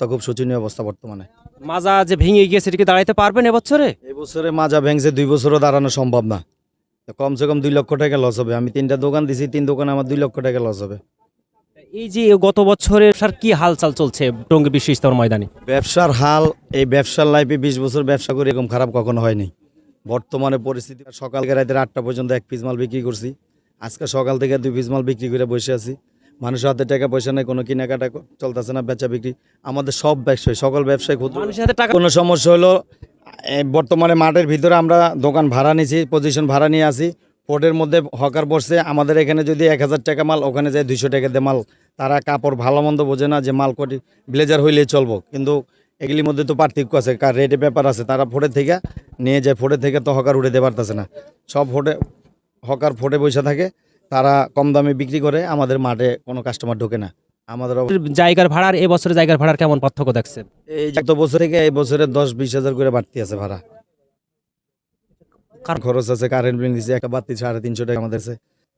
অবস্থা খুব শোচনীয় অবস্থা বর্তমানে। মাজা যে ভেঙে গিয়েছে এটা কি দাঁড়াইতে পারবেন এবছরে? এই বছরে মাজা ভেঙছে দুই বছরও দাঁড়ানো সম্ভব না। কমসে কম দুই লক্ষ টাকা লস হবে। আমি তিনটা দোকান দিছি তিন দোকানে আমার দুই লক্ষ টাকা লস হবে। এই যে গত বছরের স্যার কি হালচাল চলছে টঙ্গী বিশ্ব ইস্তার ময়দানে? ব্যবসার হাল এই ব্যবসার লাইফে বিশ বছর ব্যবসা করে এরকম খারাপ কখনো হয়নি। বর্তমানে পরিস্থিতি সকালকে রাতের আটটা পর্যন্ত এক পিস মাল বিক্রি করছি। আজকে সকাল থেকে দুই পিস মাল বিক্রি করে বসে আছি। মানুষের হাতে টাকা পয়সা নেই কোনো কেনাকাটা চলতেছে না বেচা বিক্রি। আমাদের সব ব্যবসায়ী সকল ব্যবসায়ী ক্ষুদ্র। মানুষের হাতে টাকা কোনো সমস্যা হলো বর্তমানে মাঠের ভিতরে আমরা দোকান ভাড়া নিয়েছি পজিশন ভাড়া নিয়ে আসি পোর্টের মধ্যে হকার বসছে আমাদের এখানে যদি এক হাজার টাকা মাল ওখানে যায় দুইশো টাকা দিয়ে মাল। তারা কাপড় ভালো মন্দ বোঝে না যে মাল কটি ব্লেজার হইলেই চলবো। কিন্তু এগুলির মধ্যে তো পার্থক্য আছে কার রেটে ব্যাপার আছে। তারা ফোটে থেকে নিয়ে যায় ফোটে থেকে তো হকার উঠে দিতে পারতেছে না। সব ফোটে হকার ফোটে বসে থাকে। তারা কম দামে বিক্রি করে আমাদের মাঠে কোনো কাস্টমার ঢোকে না। আমাদের জায়গার ভাড়ার এবছরের জায়গার ভাড়ার কেমন পার্থক্য দেখছেন? এই গত বছর থেকে এই বছরে দশ বিশ হাজার করে বাড়তি আছে ভাড়া। কার- খরচ আছে? কারেন্ট বিল দিচ্ছে একটা বাড়তি সাড়ে তিনশো টাকা আমাদের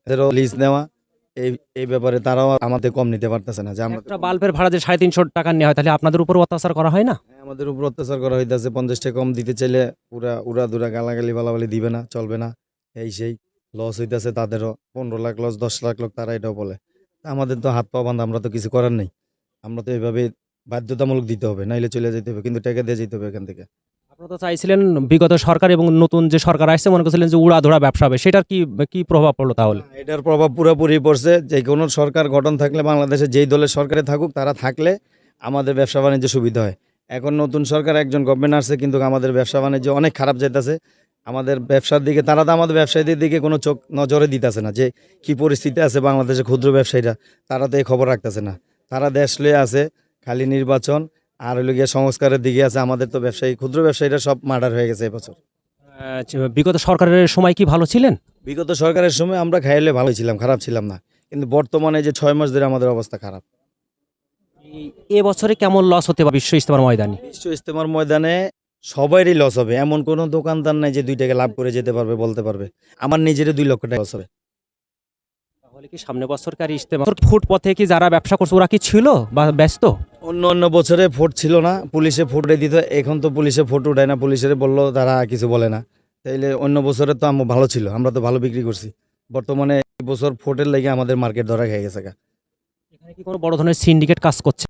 এদেরও লিজ নেওয়া এই এই ব্যাপারে তারাও আমাদের কম নিতে পারতেছে না। যে আমরা বাল্বের ভাড়া যে সাড়ে তিনশো টাকা নেওয়া হয় তাহলে আপনাদের উপর অত্যাচার করা হয় না? আমাদের উপর অত্যাচার করা হইতেছে। পঞ্চাশ টাকা কম দিতে চাইলে পুরা উড়া দুরা গালাগালি বালাবালি দিবে না চলবে না। এই সেই। লস হইতেছে তাদেরও পনেরো লাখ লস দশ লাখ লোক তারা এটাও বলে। আমাদের তো হাত পা বান্ধা আমরা তো কিছু করার নেই। আমরা তো এইভাবে বাধ্যতামূলক দিতে হবে নাইলে চলে যেতে হবে কিন্তু টাকা দিয়ে যেতে হবে এখান থেকে। আপনারা তো চাইছিলেন বিগত সরকার এবং নতুন যে সরকার আসছে মনে করছিলেন যে উড়াধুরা ব্যবসা হবে সেটার কি কি প্রভাব পড়ল তাহলে? এটার প্রভাব পুরোপুরি পড়ছে। যে কোনো সরকার গঠন থাকলে বাংলাদেশে যেই দলের সরকারে থাকুক তারা থাকলে আমাদের ব্যবসা বাণিজ্য সুবিধা হয়। এখন নতুন সরকার একজন গভর্নমেন্ট আসছে কিন্তু আমাদের ব্যবসা বাণিজ্য অনেক খারাপ যাইতেছে। আমাদের ব্যবসার দিকে তারা তো আমাদের ব্যবসায়ীদের দিকে কোনো চোখ নজরে দিতেছে না যে কি পরিস্থিতি আছে বাংলাদেশে ক্ষুদ্র ব্যবসায়ীরা। তারা তো এই খবর রাখতেছে না। তারা দেশ লয়ে আছে খালি নির্বাচন আর হইল গিয়ে সংস্কারের দিকে আছে। আমাদের তো ব্যবসায়ী ক্ষুদ্র ব্যবসায়ীরা সব মার্ডার হয়ে গেছে এবছর। বিগত সরকারের সময় কি ভালো ছিলেন? বিগত সরকারের সময় আমরা খাইলে ভালোই ছিলাম খারাপ ছিলাম না। কিন্তু বর্তমানে যে ছয় মাস ধরে আমাদের অবস্থা খারাপ। এ বছরে কেমন লস হতে পারে বিশ্ব ইস্তেমার ময়দানে? বিশ্ব ইস্তেমার ময়দানে সবারই লস হবে। এমন কোনো দোকানদার নাই যে দুই টাকা লাভ করে যেতে পারবে বলতে পারবে। আমার নিজেরই দুই লক্ষ টাকা লস হবে। তাহলে কি সামনে বছরকার ইস্তেমা ফুটপথে কি যারা ব্যবসা করছে ওরা কি ছিল বা ব্যস্ত? অন্য অন্য বছরে ফোট ছিল না। পুলিশে ফোট দিত। এখন তো পুলিশে ফোট উঠায় না। পুলিশের বলল তারা কিছু বলে না। তাইলে অন্য বছরে তো আমার ভালো ছিল। আমরা তো ভালো বিক্রি করছি। বর্তমানে এই বছর ফোটের লেগে আমাদের মার্কেট ধরা খেয়ে গেছে। এখানে কি কোনো বড় ধরনের সিন্ডিকেট কাজ করছে?